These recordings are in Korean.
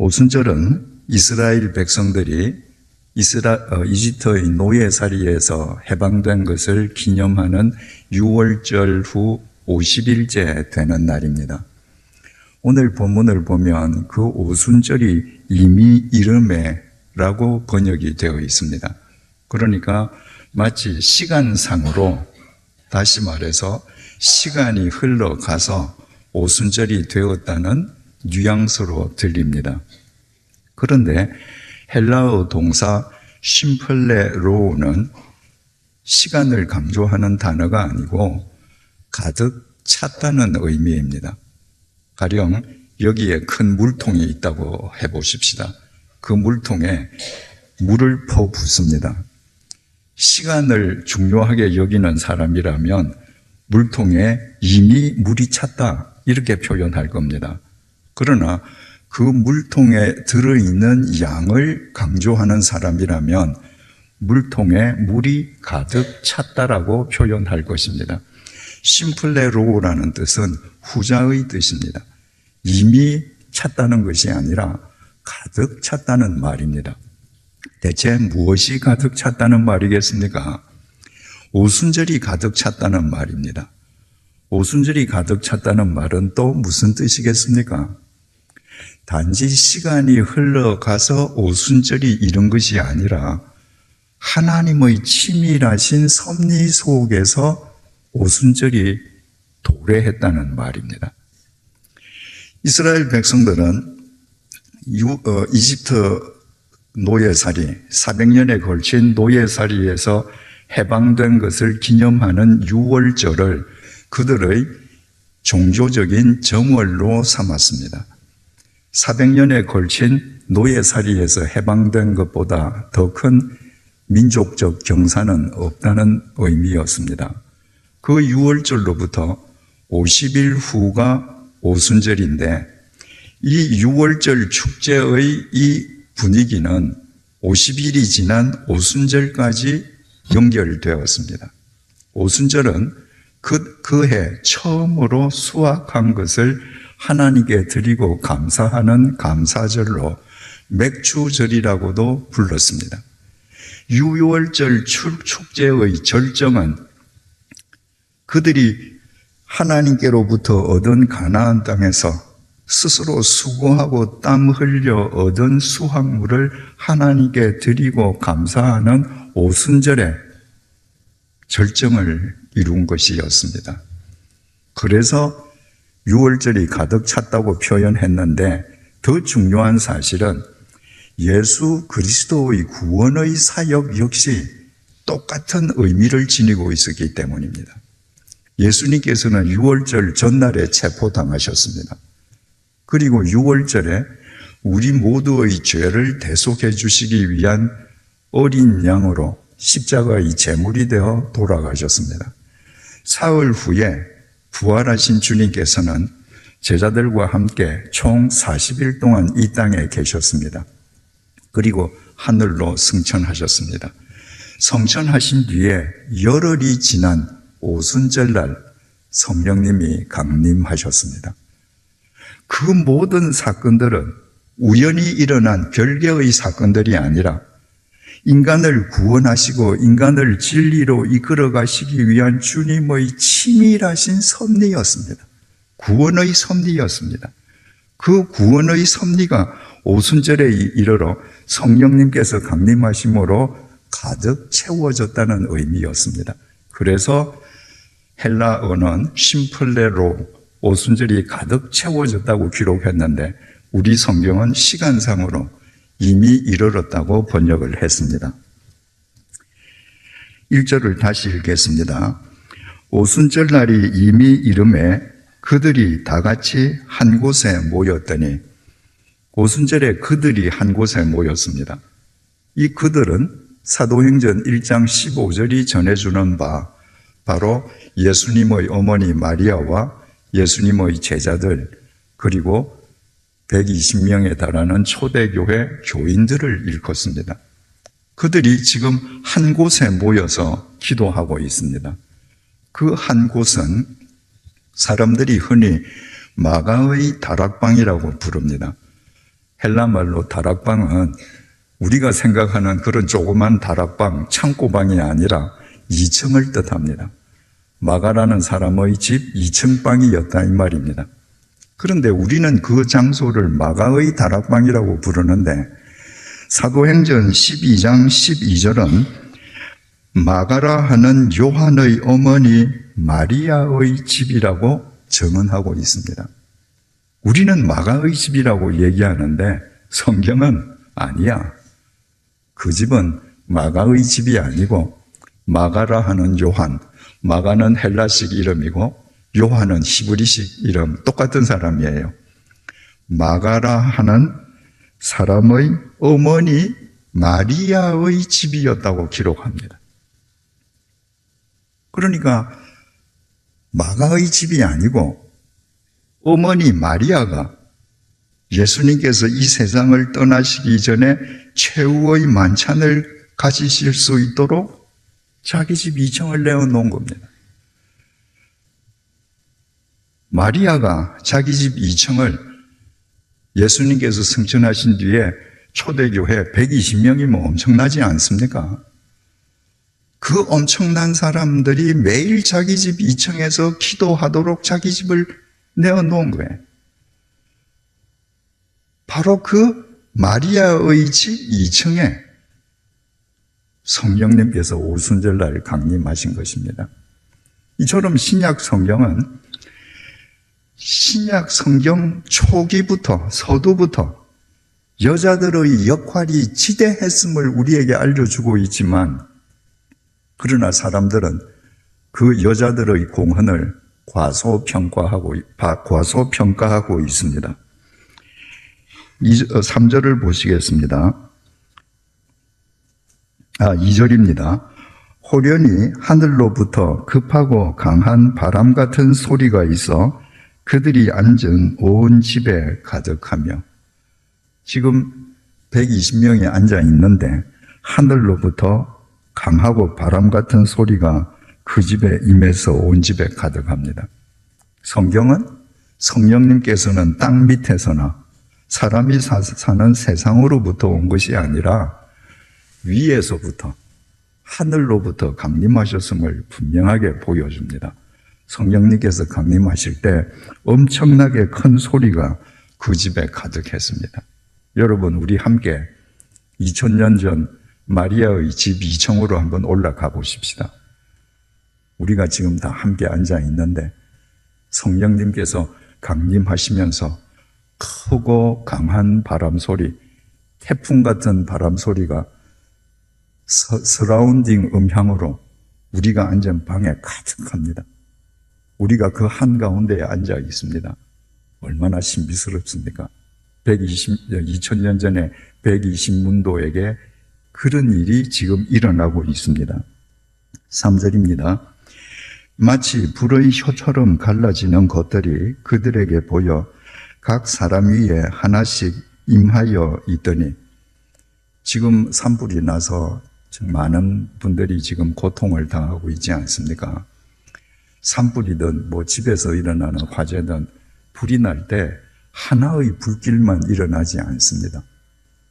오순절은 이스라엘 백성들이 이스라, 어, 이집트의 노예살이에서 해방된 것을 기념하는 6월절 후 50일째 되는 날입니다. 오늘 본문을 보면 그 오순절이 이미 이름에 라고 번역이 되어 있습니다. 그러니까 마치 시간상으로 다시 말해서 시간이 흘러가서 오순절이 되었다는 뉘앙스로 들립니다. 그런데 헬라어 동사 심플레로우는 시간을 강조하는 단어가 아니고 가득 찼다는 의미입니다. 가령 여기에 큰 물통이 있다고 해보십시다. 그 물통에 물을 퍼 붓습니다. 시간을 중요하게 여기는 사람이라면 물통에 이미 물이 찼다 이렇게 표현할 겁니다. 그러나 그 물통에 들어있는 양을 강조하는 사람이라면 물통에 물이 가득 찼다라고 표현할 것입니다. 심플레로우라는 뜻은 후자의 뜻입니다. 이미 찼다는 것이 아니라 가득 찼다는 말입니다. 대체 무엇이 가득 찼다는 말이겠습니까? 오순절이 가득 찼다는 말입니다. 오순절이 가득 찼다는 말은 또 무슨 뜻이겠습니까? 단지 시간이 흘러가서 오순절이 이런 것이 아니라 하나님의 치밀하신 섭리 속에서 오순절이 도래했다는 말입니다. 이스라엘 백성들은 유- 어, 이집트 노예살이 400년에 걸친 노예살이에서 해방된 것을 기념하는 6월절을 그들의 종교적인 정월로 삼았습니다. 400년에 걸친 노예살이에서 해방된 것보다 더 큰 민족적 경사는 없다는 의미였습니다. 그 6월절로부터 50일 후가 오순절인데 이 6월절 축제의 이 분위기는 50일이 지난 오순절까지 연결되었습니다. 오순절은 그, 그해 처음으로 수확한 것을 하나님께 드리고 감사하는 감사절로 맥주절이라고도 불렀습니다. 6월절 축제의 절정은 그들이 하나님께로부터 얻은 가나안 땅에서 스스로 수고하고 땀 흘려 얻은 수확물을 하나님께 드리고 감사하는 오순절에 절정을 이룬 것이었습니다. 그래서 6월절이 가득 찼다고 표현했는데 더 중요한 사실은 예수 그리스도의 구원의 사역 역시 똑같은 의미를 지니고 있었기 때문입니다. 예수님께서는 6월절 전날에 체포당하셨습니다. 그리고 6월절에 우리 모두의 죄를 대속해 주시기 위한 어린 양으로 십자가의 제물이 되어 돌아가셨습니다. 사흘 후에 부활하신 주님께서는 제자들과 함께 총 40일 동안 이 땅에 계셨습니다. 그리고 하늘로 승천하셨습니다. 성천하신 뒤에 열흘이 지난 오순절날 성령님이 강림하셨습니다. 그 모든 사건들은 우연히 일어난 별개의 사건들이 아니라 인간을 구원하시고 인간을 진리로 이끌어 가시기 위한 주님의 치밀하신 섭리였습니다. 구원의 섭리였습니다. 그 구원의 섭리가 오순절에 이르러 성령님께서 강림하심으로 가득 채워졌다는 의미였습니다. 그래서 헬라어는 심플레로 오순절이 가득 채워졌다고 기록했는데 우리 성경은 시간상으로 이미 이르렀다고 번역을 했습니다. 1절을 다시 읽겠습니다. 오순절 날이 이미 이름에 그들이 다 같이 한 곳에 모였더니 오순절에 그들이 한 곳에 모였습니다. 이 그들은 사도행전 1장 15절이 전해주는 바 바로 예수님의 어머니 마리아와 예수님의 제자들 그리고 120명에 달하는 초대교회 교인들을 일컫습니다. 그들이 지금 한 곳에 모여서 기도하고 있습니다. 그 한 곳은 사람들이 흔히 마가의 다락방이라고 부릅니다. 헬라말로 다락방은 우리가 생각하는 그런 조그만 다락방, 창고방이 아니라 2층을 뜻합니다. 마가라는 사람의 집 2층 방이었다 이 말입니다. 그런데 우리는 그 장소를 마가의 다락방이라고 부르는데 사도행전 12장 12절은 마가라 하는 요한의 어머니 마리아의 집이라고 증언하고 있습니다. 우리는 마가의 집이라고 얘기하는데 성경은 아니야. 그 집은 마가의 집이 아니고 마가라 하는 요한, 마가는 헬라식 이름이고 요한은 히브리식 이름 똑같은 사람이에요. 마가라 하는 사람의 어머니 마리아의 집이었다고 기록합니다. 그러니까 마가의 집이 아니고 어머니 마리아가 예수님께서 이 세상을 떠나시기 전에 최후의 만찬을 가지실 수 있도록 자기 집 2층을 내어놓은 겁니다. 마리아가 자기 집 2층을 예수님께서 승천하신 뒤에 초대교회 120명이면 엄청나지 않습니까? 그 엄청난 사람들이 매일 자기 집 2층에서 기도하도록 자기 집을 내어놓은 거예요. 바로 그 마리아의 집 2층에 성령님께서 오순절날 강림하신 것입니다. 이처럼 신약 성경은 신약 성경 초기부터 서두부터 여자들의 역할이 지대했음을 우리에게 알려주고 있지만 그러나 사람들은 그 여자들의 공헌을 과소평가하고 과소평가하고 있습니다. 3절을 보시겠습니다. 아, 2절입니다. 호련히 하늘로부터 급하고 강한 바람 같은 소리가 있어 그들이 앉은 온 집에 가득하며 지금 120명이 앉아 있는데 하늘로부터 강하고 바람 같은 소리가 그 집에 임해서 온 집에 가득합니다. 성경은 성령님께서는 땅 밑에서나 사람이 사는 세상으로부터 온 것이 아니라 위에서부터 하늘로부터 강림하셨음을 분명하게 보여줍니다. 성령님께서 강림하실 때 엄청나게 큰 소리가 그 집에 가득했습니다. 여러분, 우리 함께 2000년 전 마리아의 집 2층으로 한번 올라가 보십시다. 우리가 지금 다 함께 앉아 있는데 성령님께서 강림하시면서 크고 강한 바람 소리, 태풍 같은 바람 소리가 서, 서라운딩 음향으로 우리가 앉은 방에 가득합니다. 우리가 그 한가운데에 앉아 있습니다. 얼마나 신비스럽습니까? 120, 2000년 전에 120문도에게 그런 일이 지금 일어나고 있습니다. 3절입니다. 마치 불의 혀처럼 갈라지는 것들이 그들에게 보여 각 사람 위에 하나씩 임하여 있더니 지금 산불이 나서 많은 분들이 지금 고통을 당하고 있지 않습니까? 산불이든 뭐 집에서 일어나는 화재든 불이 날 때 하나의 불길만 일어나지 않습니다.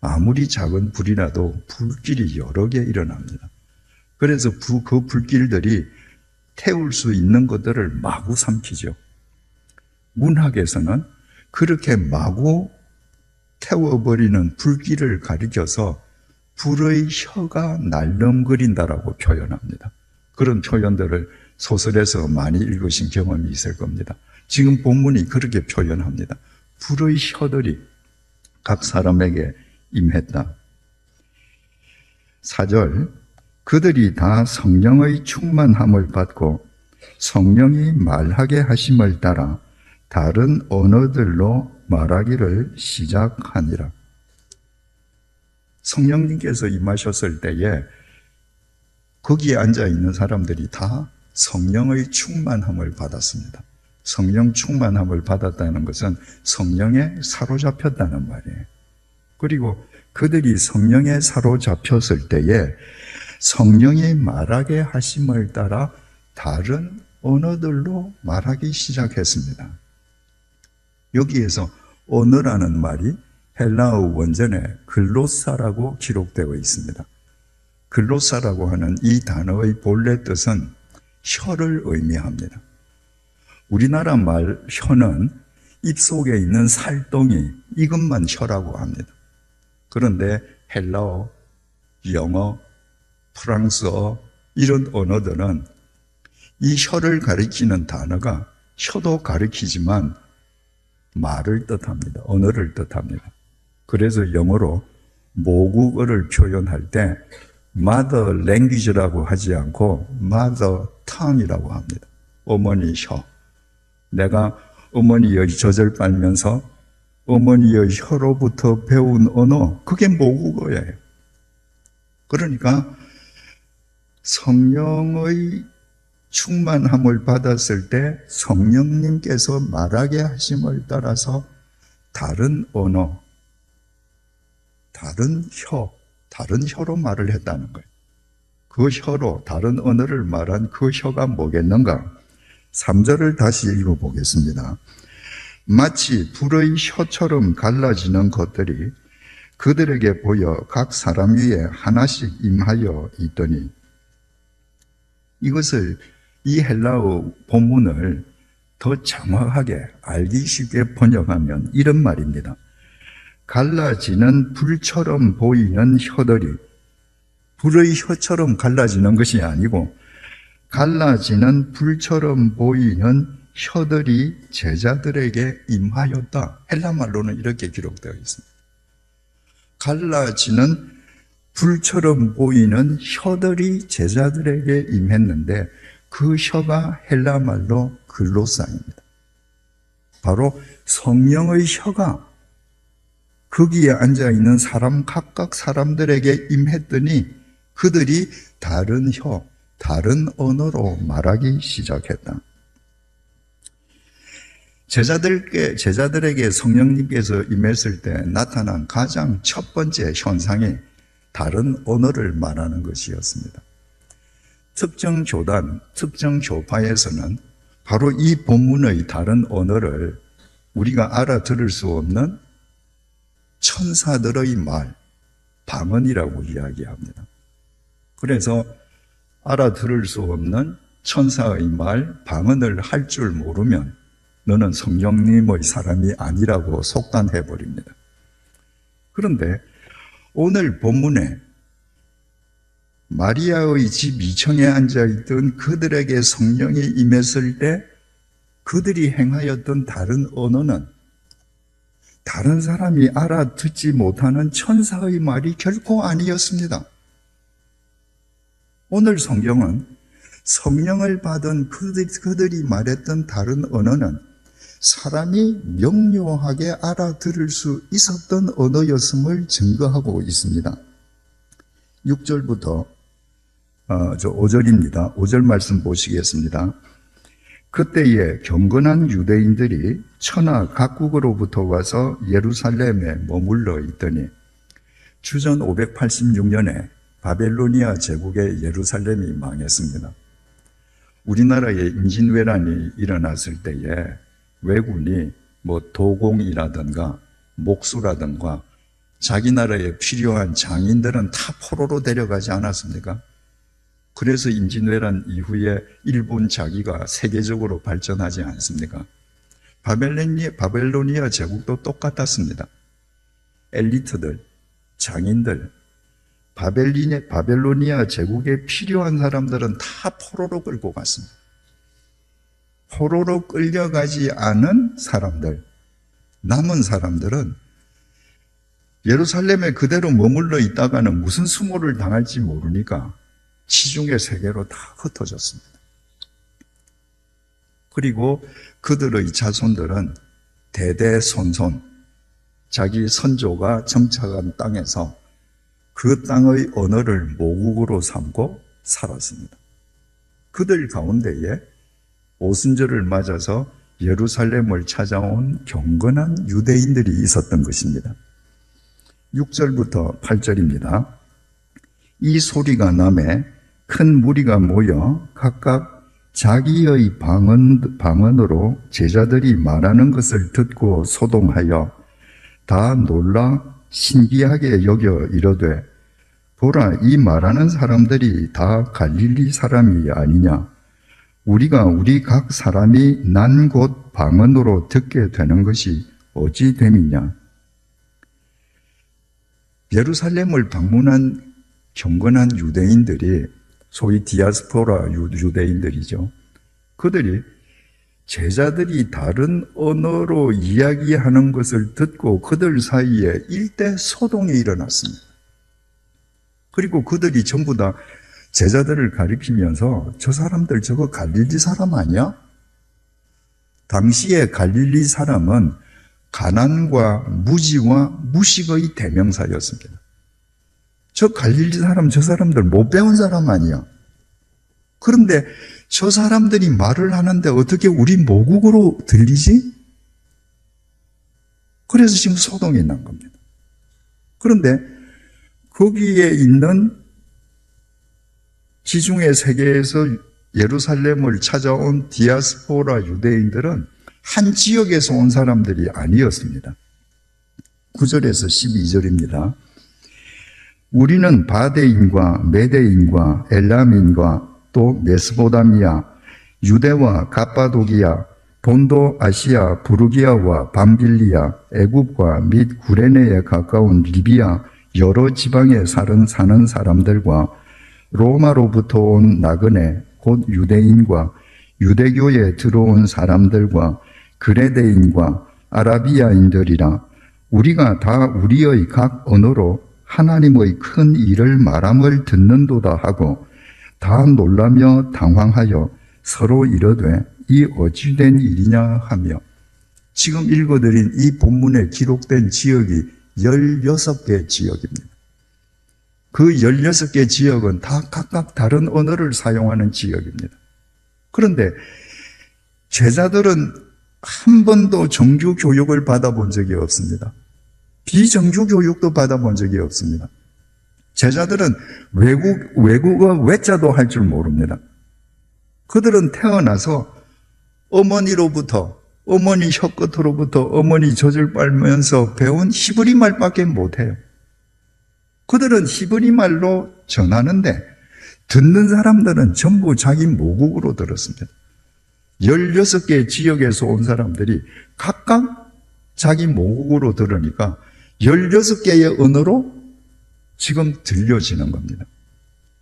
아무리 작은 불이라도 불길이 여러 개 일어납니다. 그래서 그 불길들이 태울 수 있는 것들을 마구 삼키죠. 문학에서는 그렇게 마구 태워버리는 불길을 가리켜서 불의 혀가 날름거린다라고 표현합니다. 그런 표현들을 소설에서 많이 읽으신 경험이 있을 겁니다. 지금 본문이 그렇게 표현합니다. 불의 혀들이 각 사람에게 임했다. 4절 그들이 다 성령의 충만함을 받고 성령이 말하게 하심을 따라 다른 언어들로 말하기를 시작하니라. 성령님께서 임하셨을 때에 거기에 앉아 있는 사람들이 다 성령의 충만함을 받았습니다. 성령 충만함을 받았다는 것은 성령에 사로잡혔다는 말이에요. 그리고 그들이 성령에 사로잡혔을 때에 성령이 말하게 하심을 따라 다른 언어들로 말하기 시작했습니다. 여기에서 언어라는 말이 헬라어 원전에 글로사라고 기록되어 있습니다. 글로사라고 하는 이 단어의 본래 뜻은 혀를 의미합니다. 우리나라 말 혀는 입속에 있는 살덩이 이것만 혀라고 합니다. 그런데 헬라어, 영어, 프랑스어 이런 언어들은 이 혀를 가리키는 단어가 혀도 가리키지만 말을 뜻합니다. 언어를 뜻합니다. 그래서 영어로 모국어를 표현할 때 mother language라고 하지 않고 mother tongue이라고 합니다. 어머니 혀. 내가 어머니의 젖을 빨면서 어머니의 혀로부터 배운 언어, 그게 모국어예요. 그러니까 성령의 충만함을 받았을 때 성령님께서 말하게 하심을 따라서 다른 언어, 다른 혀, 다른 혀로 말을 했다는 거예요. 그 혀로 다른 언어를 말한 그 혀가 뭐겠는가? 3절을 다시 읽어보겠습니다. 마치 불의 혀처럼 갈라지는 것들이 그들에게 보여 각 사람 위에 하나씩 임하여 있더니 이것을 이 헬라어 본문을 더 정확하게 알기 쉽게 번역하면 이런 말입니다. 갈라지는 불처럼 보이는 혀들이 불의 혀처럼 갈라지는 것이 아니고 갈라지는 불처럼 보이는 혀들이 제자들에게 임하였다. 헬라 말로는 이렇게 기록되어 있습니다. 갈라지는 불처럼 보이는 혀들이 제자들에게 임했는데 그 혀가 헬라 말로 글로사입니다. 바로 성령의 혀가 거기에 앉아 있는 사람 각각 사람들에게 임했더니 그들이 다른 혀, 다른 언어로 말하기 시작했다. 제자들께, 제자들에게 성령님께서 임했을 때 나타난 가장 첫 번째 현상이 다른 언어를 말하는 것이었습니다. 특정 교단, 특정 교파에서는 바로 이 본문의 다른 언어를 우리가 알아들을 수 없는 천사들의 말, 방언이라고 이야기합니다. 그래서 알아들을 수 없는 천사의 말, 방언을 할 줄 모르면 너는 성령님의 사람이 아니라고 속단해 버립니다. 그런데 오늘 본문에 마리아의 집 2층에 앉아 있던 그들에게 성령이 임했을 때 그들이 행하였던 다른 언어는 다른 사람이 알아듣지 못하는 천사의 말이 결코 아니었습니다. 오늘 성경은 성령을 받은 그들, 그들이 말했던 다른 언어는 사람이 명료하게 알아들을 수 있었던 언어였음을 증거하고 있습니다. 6절부터 어, 저 5절입니다. 5절 말씀 보시겠습니다. 그때에 경건한 유대인들이 천하 각국으로부터 와서 예루살렘에 머물러 있더니 주전 586년에 바벨로니아 제국의 예루살렘이 망했습니다. 우리나라에 임진왜란이 일어났을 때에 왜군이 뭐 도공이라든가 목수라든가 자기 나라에 필요한 장인들은 다 포로로 데려가지 않았습니까? 그래서 임진왜란 이후에 일본 자기가 세계적으로 발전하지 않습니까? 바벨로니아, 바벨로니아 제국도 똑같았습니다. 엘리트들, 장인들, 바벨리네, 바벨로니아 제국에 필요한 사람들은 다 포로로 끌고 갔습니다. 포로로 끌려가지 않은 사람들, 남은 사람들은 예루살렘에 그대로 머물러 있다가는 무슨 수모를 당할지 모르니까 시중의 세계로 다 흩어졌습니다. 그리고 그들의 자손들은 대대손손 자기 선조가 정착한 땅에서 그 땅의 언어를 모국으로 삼고 살았습니다. 그들 가운데에 오순절을 맞아서 예루살렘을 찾아온 경건한 유대인들이 있었던 것입니다. 6절부터 8절입니다. 이 소리가 남에 큰 무리가 모여 각각 자기의 방언, 방언으로 제자들이 말하는 것을 듣고 소동하여 다 놀라 신기하게 여겨 이르되 보라 이 말하는 사람들이 다 갈릴리 사람이 아니냐 우리가 우리 각 사람이 난 곳 방언으로 듣게 되는 것이 어찌 됨이냐 예루살렘을 방문한 경건한 유대인들이 소위 디아스포라 유- 유대인들이죠. 그들이 제자들이 다른 언어로 이야기하는 것을 듣고 그들 사이에 일대 소동이 일어났습니다. 그리고 그들이 전부 다 제자들을 가리키면서 저 사람들 저거 갈릴리 사람 아니야? 당시에 갈릴리 사람은 가난과 무지와 무식의 대명사였습니다. 저 갈릴리 사람, 저 사람들 못 배운 사람 아니야. 그런데 저 사람들이 말을 하는데 어떻게 우리 모국으로 들리지? 그래서 지금 소동이 난 겁니다. 그런데 거기에 있는 지중해 세계에서 예루살렘을 찾아온 디아스포라 유대인들은 한 지역에서 온 사람들이 아니었습니다. 9절에서 12절입니다. 우리는 바데인과 메데인과 엘람인과 또 메스보다미아, 유대와 갑바도기아, 본도 아시아, 부르기아와 밤빌리아, 애굽과 및 구레네에 가까운 리비아 여러 지방에 사는 사는 사람들과 로마로부터 온 나그네 곧 유대인과 유대교에 들어온 사람들과 그레데인과 아라비아인들이라 우리가 다 우리의 각 언어로 하나님의 큰 일을 말함을 듣는도다 하고 다 놀라며 당황하여 서로 이르되 이 어찌된 일이냐 하며 지금 읽어드린 이 본문에 기록된 지역이 16개 지역입니다. 그 16개 지역은 다 각각 다른 언어를 사용하는 지역입니다. 그런데 제자들은 한 번도 정규 교육을 받아본 적이 없습니다. 비정규 교육도 받아본 적이 없습니다. 제자들은 외국, 외국어 외자도 할 줄 모릅니다. 그들은 태어나서 어머니로부터, 어머니 혀끝으로부터 어머니 젖을 빨면서 배운 히브리 말밖에 못해요. 그들은 히브리 말로 전하는데 듣는 사람들은 전부 자기 모국으로 들었습니다. 16개 지역에서 온 사람들이 각각 자기 모국으로 들으니까 16개의 언어로 지금 들려지는 겁니다.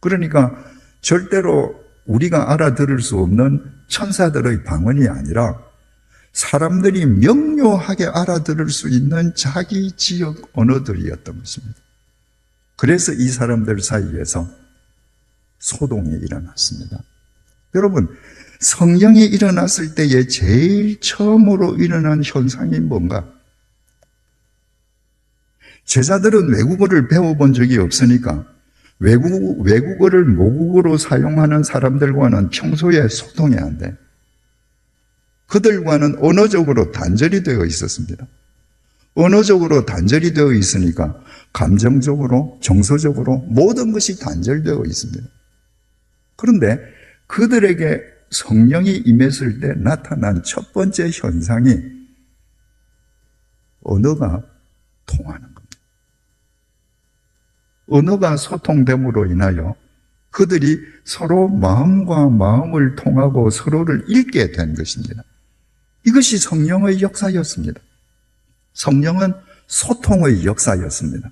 그러니까 절대로 우리가 알아들을 수 없는 천사들의 방언이 아니라 사람들이 명료하게 알아들을 수 있는 자기 지역 언어들이었던 것입니다. 그래서 이 사람들 사이에서 소동이 일어났습니다. 여러분, 성령이 일어났을 때에 제일 처음으로 일어난 현상이 뭔가? 제자들은 외국어를 배워본 적이 없으니까 외국, 외국어를 모국어로 사용하는 사람들과는 평소에 소통이 안 돼. 그들과는 언어적으로 단절이 되어 있었습니다. 언어적으로 단절이 되어 있으니까 감정적으로, 정서적으로 모든 것이 단절되어 있습니다. 그런데 그들에게 성령이 임했을 때 나타난 첫 번째 현상이 언어가 통하는. 언어가 소통됨으로 인하여 그들이 서로 마음과 마음을 통하고 서로를 읽게 된 것입니다. 이것이 성령의 역사였습니다. 성령은 소통의 역사였습니다.